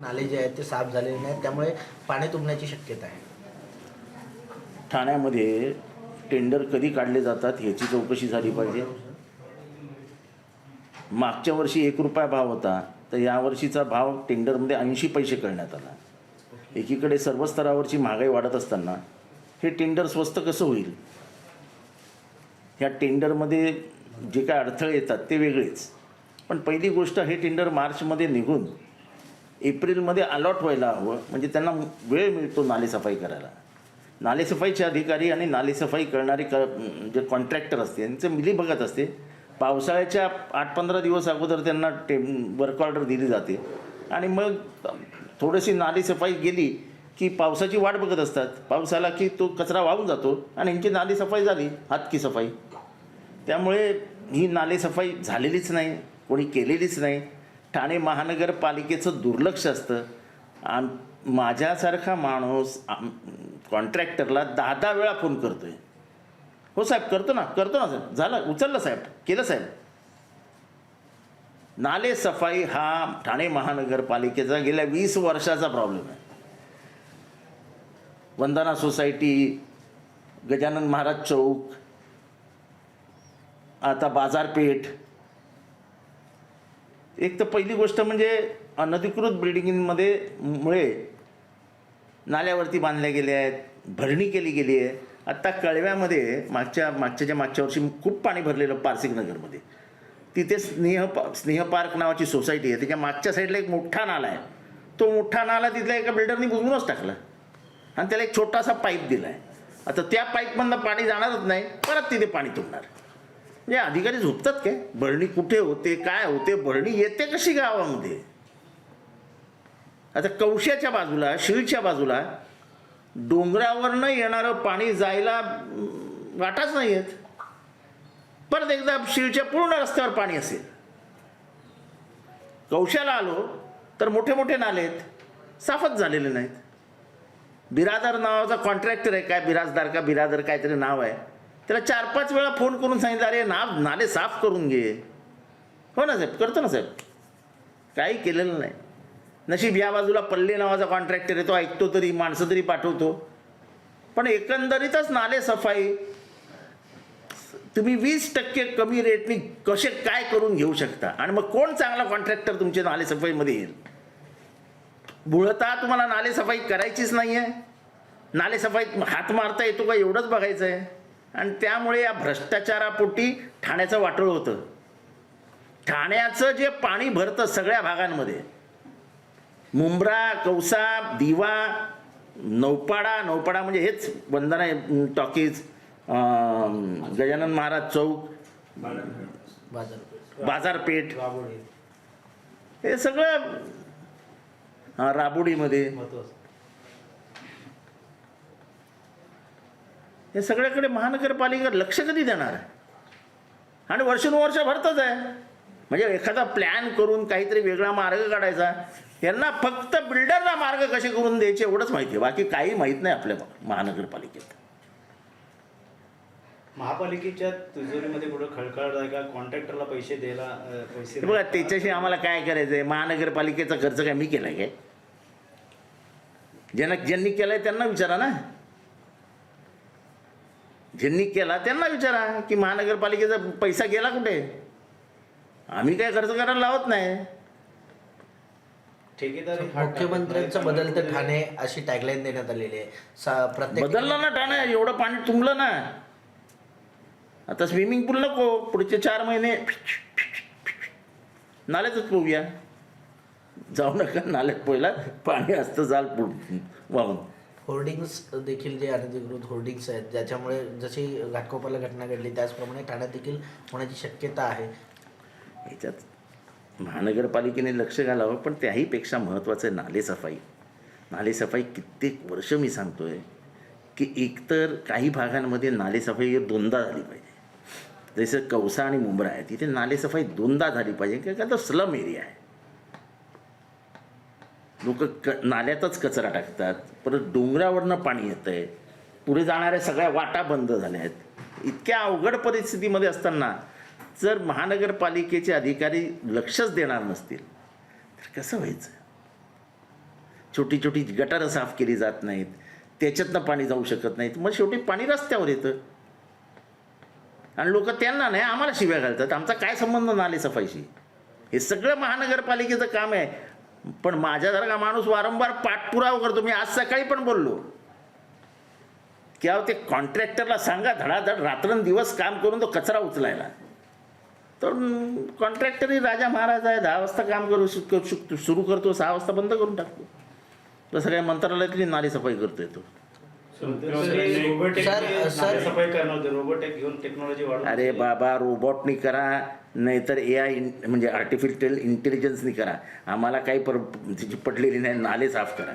नाले जे आहेत ते साफ झालेले नाहीत त्यामुळे पाणी तुंबण्याची शक्यता आहे. ठाण्यामध्ये टेंडर कधी काढले जातात ह्याची चौकशी झाली पाहिजे. मागच्या वर्षी एक रुपया भाव होता तर यावर्षीचा भाव टेंडरमध्ये ऐंशी पैसे करण्यात आला. एकीकडे सर्व स्तरावरची महागाई वाढत असताना हे टेंडर स्वस्त कसं होईल? ह्या टेंडरमध्ये जे काय अडथळे येतात ते वेगळेच. पण पहिली गोष्ट हे टेंडर मार्चमध्ये निघून एप्रिलमध्ये अलॉट व्हायला हवं. म्हणजे त्यांना वेळ मिळतो नालेसफाई करायला. नालेसफाईचे अधिकारी आणि नालेसफाई करणारे क जे कॉन्ट्रॅक्टर असते यांचं मिली बघत असते. पावसाळ्याच्या आठ पंधरा दिवस अगोदर त्यांना टे वर्क ऑर्डर दिली जाते. आणि मग थोडीशी नालेसफाई गेली की पावसाची वाट बघत असतात. पाऊस आला की तो कचरा वाहून जातो आणि यांची नालेसफाई झाली हातकी सफाई. त्यामुळे ही नालेसफाई झालेलीच नाही कोणी केलेलीच नाही. ठाणे महानगरपालिकेचं दुर्लक्ष असतं. आम माझ्यासारखा माणूस आम कॉन्ट्रॅक्टरला दहा दहा वेळा फोन करतोय. हो साहेब करतो ना करतो ना साहेब. झालं उचललं साहेब केलं साहेब. नाले सफाई हा ठाणे महानगरपालिकेचा गेल्या वीस वर्षाचा प्रॉब्लेम आहे. वंदना सोसायटी गजानन महाराज चौक आता बाजारपेठ एक तर पहिली गोष्ट म्हणजे अनधिकृत बिल्डिंगमध्ये मुळे नाल्यावरती बांधल्या गेल्या आहेत भरणी केली गेली आहे. आत्ता कळव्यामध्ये मागच्या मागच्याच्या मागच्या वर्षी खूप पाणी भरलेलं पारसिक नगरमध्ये तिथे स्नेह पा स्नेह पार्क नावाची सोसायटी आहे. त्याच्या मागच्या साईडला एक मोठा नाला आहे. तो मोठा नाला तिथल्या एका बिल्डरनी बुजवूनच टाकला. आणि त्याला एक छोटासा पाईप दिला आहे आता त्या पाईपमधनं पाणी जाणारच नाही परत तिथे पाणी तुंबणार. म्हणजे अधिकारी झोपतात काय? भरणी कुठे होते? काय होते? भरणी येते कशी गावामध्ये? आता कवशाच्या बाजूला शिळच्या बाजूला डोंगरावरनं येणारं पाणी जायला वाटाच नाही आहेत परत एकदा शिळच्या पूर्ण रस्त्यावर पाणी असेल. कवशाला आलो तर मोठे मोठे नाले आहेत. साफच झालेले नाहीत. बिरादर नावाचा कॉन्ट्रॅक्टर आहे काय? बिराजदार का बिरादर काहीतरी नाव आहे. त्याला चार पाच वेळा फोन करून सांगितलं अरे ना नाले साफ करून घे. हो ना साहेब? करतो ना साहेब. काही केलेलं नाही. नशीब या बाजूला पल्ले नावाचा कॉन्ट्रॅक्टर आहे तो ऐकतो तरी माणसं तरी पाठवतो. पण एकंदरीतच नाले सफाई तुम्ही वीस टक्के कमी रेटनी कसे काय करून घेऊ शकता? आणि मग कोण चांगला कॉन्ट्रॅक्टर तुमच्या नालेसफाईमध्ये येईल? मुळता तुम्हाला नालेसफाई करायचीच नाही आहे नालेसफाईत हात मारता येतो का? एवढंच बघायचं आहे आणि त्यामुळे या भ्रष्टाचारापोटी ठाण्याचं वाटोळ होतं. ठाण्याचं जे पाणी भरतं सगळ्या भागांमध्ये मुंब्रा कौसा दिवा नौपाडा नौपाडा म्हणजे हेच वंदना टॉकीज गजानन महाराज चौक बाजार बाजारपेठ हे सगळं राबोडीमध्ये हे सगळ्याकडे महानगरपालिका लक्ष कधी देणार आणि वर्षानुवर्ष भरतच आहे. म्हणजे एखादा प्लॅन करून काहीतरी वेगळा मार्ग काढायचा. यांना फक्त बिल्डरला मार्ग कसे करून द्यायचे एवढंच माहिती आहे. बाकी काही माहीत नाही आपल्या महानगरपालिकेत. महापालिकेच्या तिजोरीमध्ये कुठं खळखळ आहे का? कॉन्ट्रॅक्टरला पैसे द्यायला पैसे बघा त्याच्याशी आम्हाला काय करायचं आहे महानगरपालिकेचा खर्च काय मी केला काय? ज्यांना ज्यांनी केलाय त्यांना विचारा ना. ज्यांनी केला त्यांना विचारा की महानगरपालिकेचा पैसा गेला कुठे? आम्ही काय खर्च करायला लावत नाही. ठेकेदारी हा मुख्यमंत्र्यांचं बदलतं ठाणे अशी टॅगलाईन देण्यात आलेली आहे. सा- प्रत्येक बदललं ना ठाणे एवढं पाणी तुंबलं ना. आता स्विमिंग पूल नको पुढचे चार महिने नाल्यातच पोहूया. जाऊ नका नाल्यात पोहायला पाणी असतं जाल पुढ वाहून. होर्डिंग्स देखील जे अनधिकृत होर्डिंग्स आहेत ज्याच्यामुळे जशी घाटकोपरला घटना घडली त्याचप्रमाणे ठाण्यात देखील होण्याची शक्यता आहे. ह्याच्यात महानगरपालिकेने लक्ष घालावं पण त्याहीपेक्षा महत्त्वाचं आहे नालेसफाई. नालेसफाई कित्येक वर्ष मी सांगतोय की एकतर काही भागांमध्ये नालेसफाई दोनदा झाली पाहिजे. जसं कौसा आणि मुंब्रा आहे तिथे नालेसफाई दोनदा झाली पाहिजे कारण का तो स्लम एरिया आहे. लोक क नाल्यातच कचरा टाकतात परत डोंगरावरनं पाणी येतं आहे पुढे जाणाऱ्या सगळ्या वाटा बंद झाल्या आहेत. इतक्या अवघड परिस्थितीमध्ये असताना जर महानगरपालिकेचे अधिकारी लक्षच देणार नसतील तर कसं व्हायचं? छोटी छोटी गटारं साफ केली जात नाहीत त्याच्यातनं पाणी जाऊ शकत नाहीत मग शेवटी पाणी रस्त्यावर येतं. आणि लोक त्यांना नाही आम्हाला शिव्या घालतात आमचा काय संबंध नाले सफाईशी? हे सगळं महानगरपालिकेचं काम आहे. पण माझ्यासारखा माणूस वारंवार पाठपुरावा करतो. मी आज सकाळी पण बोललो. की अहो ते कॉन्ट्रॅक्टरला सांगा धडाधड रात्रंदिवस काम करून तो कचरा उचलायला. तर कॉन्ट्रॅक्टरही राजा महाराज आहे दहा वाजता काम करू शक- शकतो सुरू करतो सहा वाजता बंद करून टाकतो. तसं काय मंत्रालयातली नाली सफाई करतो येतो सर- सर- सफाई करणार होते रोबोटिक घेऊन टेक्नॉलॉजी वाढवून अरे बाबा रोबोटनी करा नाहीतर ए आय म्हणजे आर्टिफिशियल इंटेलिजन्सनी करा. आम्हाला काही पर तिची पटलेली नाही नाले साफ करा.